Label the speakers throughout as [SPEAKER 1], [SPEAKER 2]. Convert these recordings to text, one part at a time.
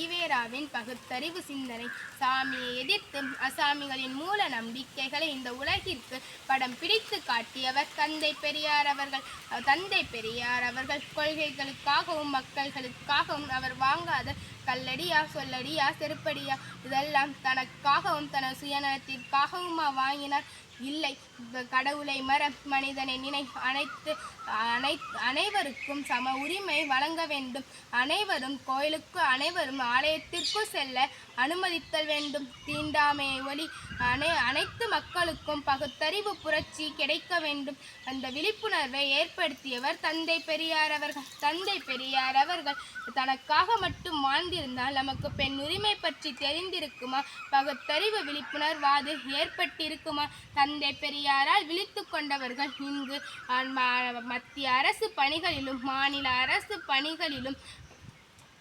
[SPEAKER 1] ஈவேராவின் பகுத்தறிவு சிந்தனை. சாமியை எதிர்த்து அசாமிகளின் மூல நம்பிக்கைகளை இந்த உலகிற்கு படம் பிடித்து காட்டியவர் தந்தை பெரியார் அவர்கள். தந்தை பெரியார் அவர்கள் கொள்கைகளுக்காகவும் மக்கள்களுக்காகவும் அவர் வாங்காத கல்லடியா சொல்லடியா செருப்படியா இதெல்லாம் தனக்காகவும் தனது சுயநலத்திற்காகவுமா வாங்கினார். இல்லை. கடவுளை மற மனிதனை நினை அனைத்து அனை அனைவருக்கும் சம உரிமை வழங்க வேண்டும். அனைவரும் கோயிலுக்கு அனைவரும் ஆலயத்திற்கு செல்ல அனுமதித்தல் வேண்டும். தீண்டாமை ஒளி அனை அனைத்து மக்களுக்கும் பகுத்தறிவு புரட்சி கிடைக்க வேண்டும். அந்த விழிப்புணர்வை ஏற்படுத்தியவர் தந்தை பெரியார் அவர்கள். தந்தை பெரியார் அவர்கள் தனக்காக மட்டும் வாழ்ந்திருந்தால் நமக்கு பெண் உரிமை பற்றி தெரிந்திருக்குமா? பகுத்தறிவு விழிப்புணர்வாது ஏற்பட்டிருக்குமா? தந்தை பெரியாரால் விழித்து கொண்டவர்கள் இங்கு மத்திய அரசு பணிகளிலும் மாநில அரசு பணிகளிலும்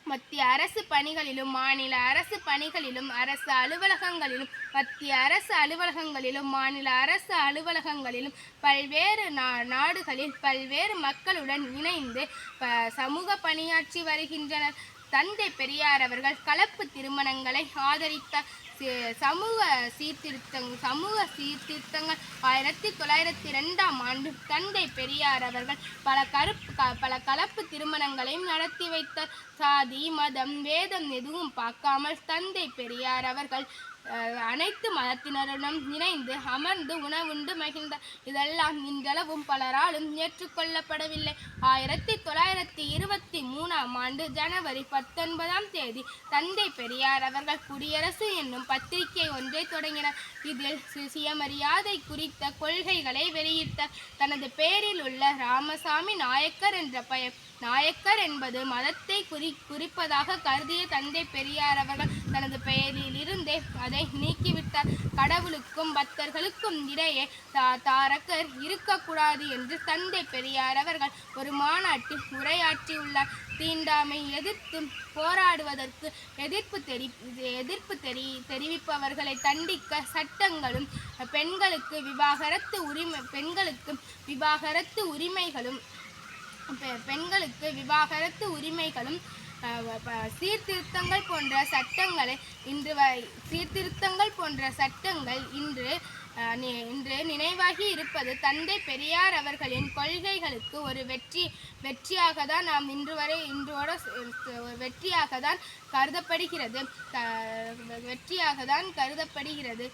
[SPEAKER 1] மத்திய அரசு பணிகளிலும் மாநில அரசு பணிகளிலும் அரசு அலுவலகங்களிலும் மத்திய அரசு அலுவலகங்களிலும் மாநில அரசு அலுவலகங்களிலும் பல்வேறு நா நாடுகளில் பல்வேறு மக்களுடன் இணைந்து ப சமூக பணியாற்றி வருகின்றனர். தந்தை பெரியார் அவர்கள் கலப்பு திருமணங்களை ஆதரித்த சமூக சீர்திருத்தங் சமூக சீர்திருத்தங்கள் ஆயிரத்தி தொள்ளாயிரத்தி ரெண்டாம் ஆண்டு தந்தை பெரியார் அவர்கள் பல கருப்பு க- பல கலப்பு திருமணங்களையும் நடத்தி வைத்தார். சாதி மதம் வேதம் எதுவும் பார்க்காமல் தந்தை பெரியார் அவர்கள் அனைத்து மதத்தினருடன் இணைந்து அமர்ந்து உணவுண்டு மகிழ்ந்தார் இதெல்லாம் இன்றளவும் பலராலும் ஏற்றுக்கொள்ளப்படவில்லை. ஆயிரத்தி தொள்ளாயிரத்தி இருபத்தி மூணாம் ஆண்டு ஜனவரி பத்தொன்பதாம் தேதி தந்தை பெரியார் அவர்கள் குடியரசு என்னும் பத்திரிகை ஒன்றை தொடங்கினார். இதில் சுயமரியாதை குறித்த கொள்கைகளை வெளியிட்ட தனது பெயரில் உள்ள ராமசாமி நாயக்கர் என்ற பெயர் நாயக்கர் என்பது மதத்தை குறி குறிப்பதாக கருதிய தந்தை பெரியார் அவர்கள் தனது பெயரில் இரு இருந்தே அதை நீக்கிவிட்டார் கடவுளுக்கும் பக்தர்களுக்கும் இடையே தா- தாரகர் இருக்கக்கூடாது என்று தந்தை பெரியார் அவர்கள் ஒரு மாநாட்டில் உரையாற்றியுள்ளார். தீண்டாமை எதிர்த்து போராடுவதற்கு எதிர்ப்பு தெரி எதிர்ப்பு தெரி தெரிவிப்பவர்களை தண்டிக்க சட்டங்களும் பெண்களுக்கு விவாகரத்து உரிமை பெண்களுக்கு விவாகரத்து உரிமைகளும் பெண்களுக்கு விவாகரத்து உரிமைகளும் சீர்திருத்தங்கள் போன்ற சட்டங்களை இன்று சீர்திருத்தங்கள் போன்ற சட்டங்கள் இன்று அஹ், இன்று நினைவாகி இருப்பது தந்தை பெரியார் அவர்களின் கொள்கைகளுக்கு ஒரு வெற்றி வெற்றியாக தான் நாம் இன்று வரை இன்றோட வெற்றியாக தான் கருதப்படுகிறது. வெற்றியாக தான் கருதப்படுகிறது.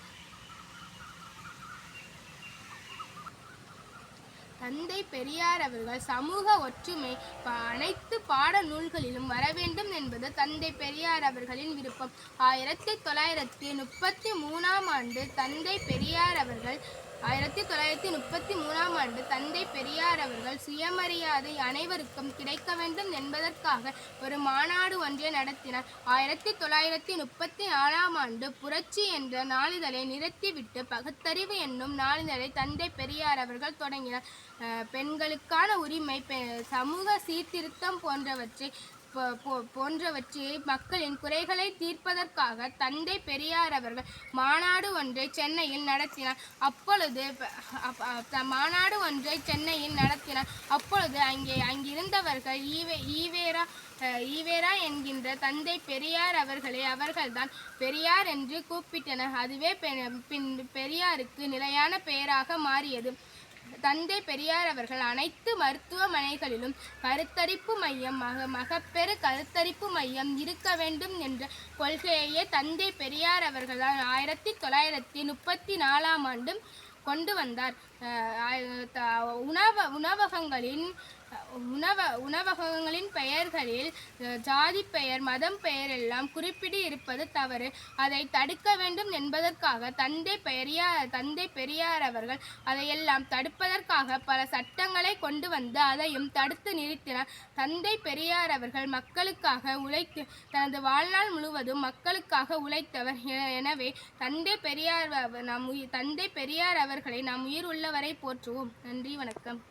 [SPEAKER 1] தந்தை பெரியார் அவர்கள் சமூக ஒற்றுமை அனைத்து பாட நூல்களிலும் வர வேண்டும் என்பது தந்தை பெரியார் அவர்களின் விருப்பம். ஆயிரத்தி தொள்ளாயிரத்தி முப்பத்தி மூணாம் ஆண்டு தந்தை பெரியார் அவர்கள் ஆயிரத்தி தொள்ளாயிரத்தி முப்பத்தி மூணாம் ஆண்டு தந்தை பெரியார் அவர்கள் சுயமரியாதை அனைவருக்கும் கிடைக்க வேண்டும் என்பதற்காக ஒரு மாநாடு ஒன்றை நடத்தினார். ஆயிரத்தி தொள்ளாயிரத்தி முப்பத்தி நாலாம் ஆண்டு புரட்சி என்ற நாளிதழை நிறுத்திவிட்டு பகுத்தறிவு என்னும் நாளிதழை தந்தை பெரியார் அவர்கள் தொடங்கினார். பெண்களுக்கான உரிமை பெ- சமூக சீர்திருத்தம் போன்றவற்றை போ- போன்றவற்றை மக்களின் குறைகளை தீர்ப்பதற்காக தந்தை பெரியார் அவர்கள் மாநாடு ஒன்றை சென்னையில் நடத்தினார். அப்பொழுது மாநாடு ஒன்றை சென்னையில் நடத்தினார். அப்பொழுது அங்கே அங்கிருந்தவர்கள் ஈவே ஈவேரா ஈவேரா என்கின்ற தந்தை பெரியார் அவர்களை அவர்கள்தான் பெரியார் என்று கூப்பிட்டனர். அதுவே பெ- பின் பெரியாருக்கு நிலையான பெயராக மாறியது. தந்தை பெரியார் அவர்கள் அனைத்து மருத்துவமனைகளிலும் கருத்தரிப்பு மையம் மக மகப்பெரு கருத்தரிப்பு மையம் இருக்க வேண்டும் என்ற கொள்கையையே தந்தை பெரியார் அவர்களால் ஆயிரத்தி தொள்ளாயிரத்தி முப்பத்தி நாலாம் ஆண்டும் கொண்டு வந்தார். அஹ் த- உணவ உணவகங்களின் உணவ உணவகங்களின் பெயர்களில் ஜாதி பெயர் மதம் பெயர் எல்லாம் குறிப்பிட்டு இருப்பது தவறு. அதை தடுக்க வேண்டும் என்பதற்காக தந்தை பெரியார் தந்தை பெரியார் அவர்கள் அதையெல்லாம் தடுப்பதற்காக பல சட்டங்களை கொண்டு வந்து அதையும் தடுத்து நிறுத்தினார். தந்தை பெரியார் அவர்கள் மக்களுக்காக உழைத்து தனது வாழ்நாள் முழுவதும் மக்களுக்காக உழைத்தவர். எனவே தந்தை பெரியார் நாம் உயிர் தந்தை பெரியார் அவர்களை நாம் உயிர் உள்ளவரை போற்றுவோம். நன்றி வணக்கம்.